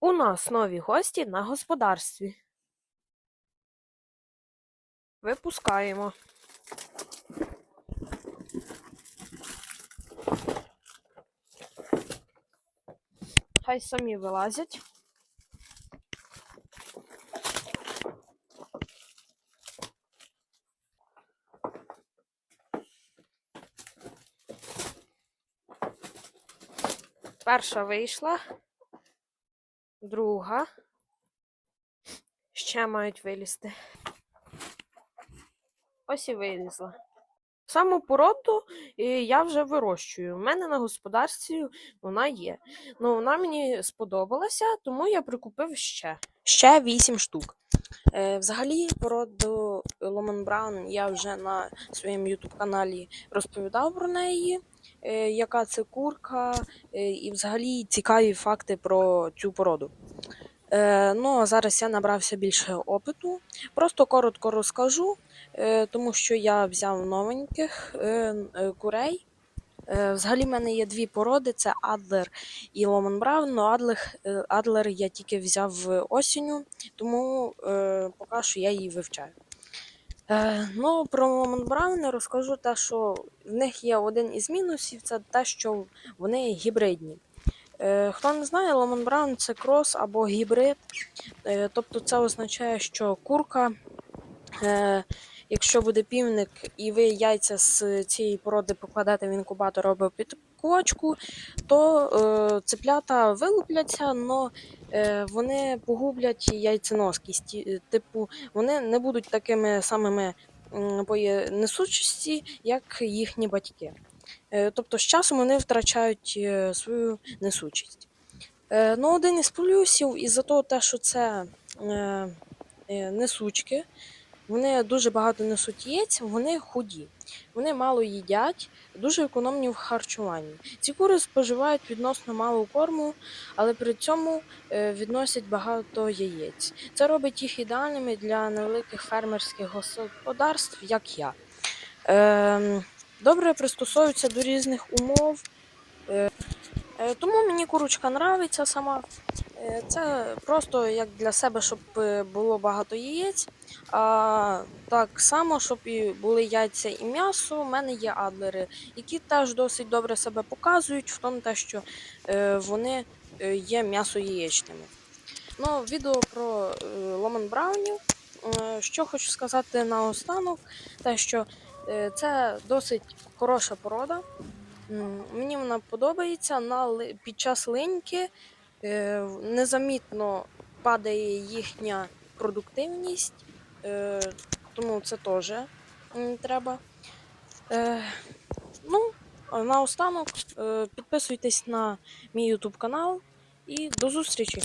У нас нові гості на господарстві. Випускаємо. Хай самі вилазять. Перша вийшла, друга. Ще мають вилізти. Ось і вилізла. Саму породу я вже вирощую. У мене на господарстві вона є. Ну, вона мені сподобалася, тому я прикупив ще. Ще 8 штук. Е, взагалі, породу Ломан Браун я вже на своєму YouTube каналі розповідав про неї, яка це курка, е, і взагалі цікаві факти про цю породу. Е, ну, а зараз я набрався більше опиту. Просто коротко розкажу, е, тому що я взяв новеньких е, е, курей. Е, взагалі, в мене є дві породи: це Адлер і Ломан Браун. Но Адлер, е, Адлер я тільки взяв осінню, тому е, поки що я її вивчаю. Е, ну, про Ломан Брауни розкажу те, що в них є один із мінусів, це те, що вони гібридні. Е, Хто не знає, Ломан Браун це крос або гібрид. Е, Тобто це означає, що курка, е, якщо буде півник, і ви яйця з цієї породи покладете в інкубатор або під кочку, то е, цеплята вилупляться, але вони погублять яйценоскість. Типу, вони не будуть такими самими несучості, як їхні батьки. Е, Тобто з часом вони втрачають е, свою несучість. Е, Ну, один із плюсів, із-за того, що це е, е, несучки, вони дуже багато несуть яєць, вони худі, вони мало їдять, дуже економні в харчуванні. Ці кури споживають відносно мало корму, але при цьому е, відносять багато яєць. Це робить їх ідеальними для невеликих фермерських господарств, як я. Ем, добре пристосовуються до різних умов. Е, е, тому мені курочка нравиться сама. Е, Це просто як для себе, щоб е, було багато яєць. А так само, щоб і були яйця і м'ясо, у мене є адлери, які теж досить добре себе показують, в тому те, що е, вони є м'ясо яєчними. Ну, відео про Ломан Браунів. Що хочу сказати наостанок, те, що це досить хороша порода. Мені вона подобається. На, під час линьки незамітно падає їхня продуктивність, е, тому це теж треба. Е, ну, а наостанок е, підписуйтесь на мій YouTube канал і до зустрічі!